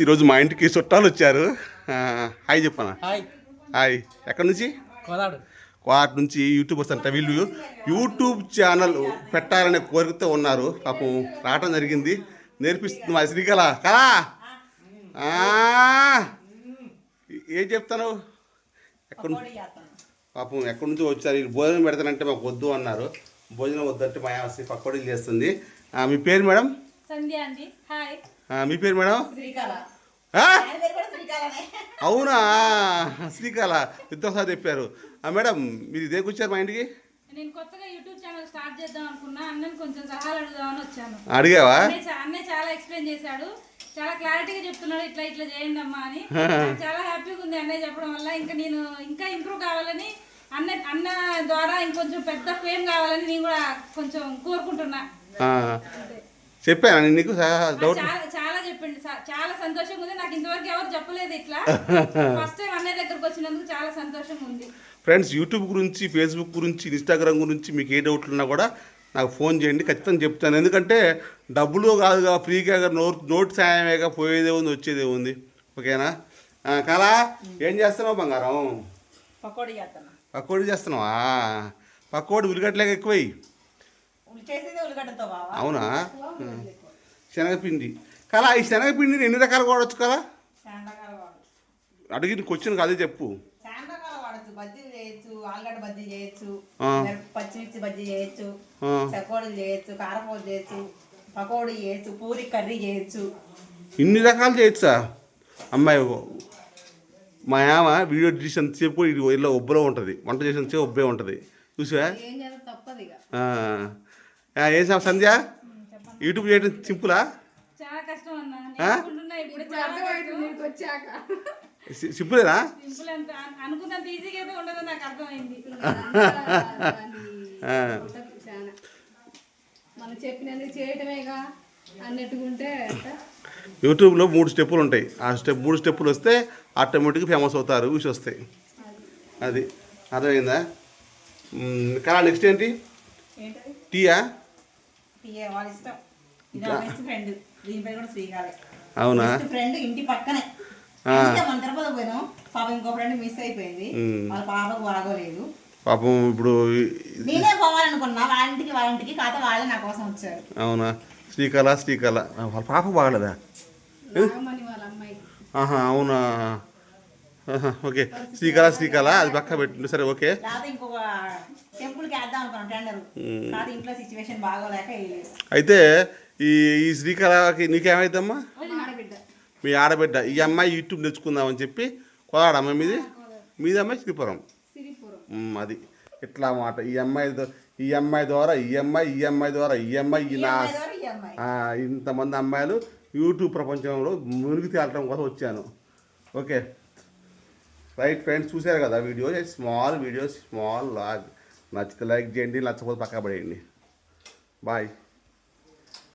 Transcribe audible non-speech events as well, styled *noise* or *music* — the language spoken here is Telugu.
ఈరోజు మా ఇంటికి చుట్టాలు వచ్చారు. హాయ్ చెప్పనా? హాయ్. హాయ్. ఎక్కడి నుంచి? వాటి నుంచి యూట్యూబర్స్ అంట వీళ్ళు యూట్యూబ్ ఛానల్ పెట్టాలనే కోరికతో ఉన్నారు. పాపం రావటం జరిగింది. నేర్పిస్తుంది మా శ్రీకళ. కళా! ఆ, ఏం చెప్తాను? ఎక్కడ పాపం ఎక్కడి నుంచో వచ్చారు. వీళ్ళు భోజనం పెడతానంటే మాకు వద్దు అన్నారు. భోజనం వద్దంటే మా ఆస్తి పక్కోడీలు చేస్తుంది. మీ పేరు మేడం? సంధ్య అండి. హాయ్. మీ పేరు మేడం? అవునా? శ్రీకళ. ఇద్దరుసారి చెప్పారు. ఆ, మేడం మీరు ఇదే కూర్చారు మా ఇంటికి? నేను కొత్తగా యూట్యూబ్ ఛానల్ స్టార్ట్ చేద్దాం అనుకున్నా. అన్నని కొంచెం సలహాలు అడుగుదామని వచ్చాను. అడిగావా? అన్నయ్య చాలా ఎక్స్ప్లెయిన్ చేశాడు. చాలా క్లారిటీగా చెప్తున్నాడు ఇట్లా ఇట్లా చేయండి అమ్మా అని. చాలా హ్యాపీగా ఉంది అన్నయ్య చెప్పడం వల్ల. ఇంకా నేను ఇంకా ఇంప్రూవ్ కావాలని అన్న అన్న ద్వారా ఇంకొంచెం పెద్ద ఫేమ్ కావాలని నేను కూడా కొంచెం కోరుకుంటున్నా. ఆ, చెప్పాను నీకు డౌట్ చాలా చాలా చెప్పండి సా- చాలా సంతోషంగా ఉంది. నాకు ఇంతవరకు ఎవరు చెప్పలేదు ఇట్లా. *laughs* ఫస్ట్ టైం అన్నయ్య దగ్గరకు వచ్చినందుకు చాలా సంతోషంగా ఉంది. ఫ్రెండ్స్ యూట్యూబ్ గురించి ఫేస్బుక్ గురించి ఇన్స్టాగ్రామ్ గురించి మీకు ఏ డౌట్లు ఉన్నా కూడా నాకు ఫోన్ చేయండి. ఖచ్చితంగా చెప్తాను. ఎందుకంటే డబ్బులు కాదుగా ఫ్రీగా నోట్ నోట్ సాయమేగా పోయేదే ఉంది వచ్చేదే ఉంది. ఓకేనా? కళా ఏం చేస్తున్నావు బంగారం? పకోడీ చేస్తాను పకోడీ చేస్తున్నావా? పకోడి ఉల్లిగడ్డలేక ఎక్కువై. అవునా? శనగపిండి. కళా ఈ శనగపిండిని ఎన్ని రకాలు వాడచ్చు కదా? అడిగిన క్వశ్చన్ అదే చెప్పు. చేయొచ్చు ఆలుగడ్డ బజ్జీ చేయొచ్చు పచ్చిమిర్చి బజ్జీ చేయొచ్చు ఆ. చకోడీలు చేయొచ్చు కారపూస చేయొచ్చు పకోడీ చేయొచ్చు పూరి కర్రీ చేయొచ్చు. ఇన్ని రకాలు చేయొచ్చా? అమ్మాయి మా ఆమె వీడియో తీసినంతసేపు ఇది ఇలా ఒబ్బలో ఉంటుంది. వంట చేసినంతసేపు ఒబ్బే ఉంటుంది. చూసావా? ఏం సంధ్య? యూట్యూబ్ చేయడం సింపులా? చాలా కష్టం అన్న ఆ? నేర్చుకుంటున్నా ఇప్పుడు చాలా కష్టం. సి- సింపులేనా? సింపుల్ అంత అను- అనుకున్నంత ఈజీగా అయితే ఉండదని నాకు అర్థమైంది. *laughs* ఆ. చాలా మనం చెప్పినందుకు చేయటమేగా? అన్నట్టుకుంటే అంట యూట్యూబ్లో మూడు స్టెప్పులు ఉంటాయి. ఆ స్టెప్ మూడు స్టెప్పులు వస్తే ఆటోమేటిక్గా ఫేమస్ అవుతారు వ్యూస్ వస్తాయి. అది. అర్థమైందా? కళా నెక్స్ట్ ఏంటి? ఏంటది? టీయా వాళ్ళ ఇష్టం. అవునా? ఫ్రెండ్ ఇంటి పక్కనే. మన తిరుపతి పోయినాం. పాప ఇంకో ఫ్రెండ్ మిస్ అయిపోయింది. వాళ్ళ పాపకు బాగోలేదు. పాపం ఇప్పుడు నేనే పోవాలనుకున్నా. వాళ్ళ ఇంటికి వాళ్ళ ఇంటికి. కాకపోతే వాళ్ళే నా కోసం వచ్చారు. అవునా? శ్రీకళ శ్రీకళ. వాళ్ళ పాప బాగలేదా? ఆహా అవునా? ఓకే. శ్రీకళ శ్రీకళ. అది పక్క పెట్టండి సరే ఓకే. అయితే ఈ ఈ శ్రీకళకి నీకేమైందమ్మా మీ ఆడబిడ్డ. ఈ అమ్మాయి యూట్యూబ్ నేర్చుకుందామని చెప్పి కోలాడ అమ్మాయి మీది? మీది అమ్మాయి శ్రీపురం. అది. ఇట్లా మాట. ఈ అమ్మాయి ఈ అమ్మాయి ద్వారా ఈ అమ్మాయి ఈ అమ్మాయి ద్వారా ఈ అమ్మాయి నా ఇంతమంది అమ్మాయిలు యూట్యూబ్ ప్రపంచంలో మునిగి తేలటం కోసం వచ్చాను. ఓకే. రైట్ ఫ్రెండ్స్ చూశారు కదా video? Small video small log. నచ్చితే లైక్ చేయండి నచ్చకపోతే పక్క పడేయండి. బాయ్.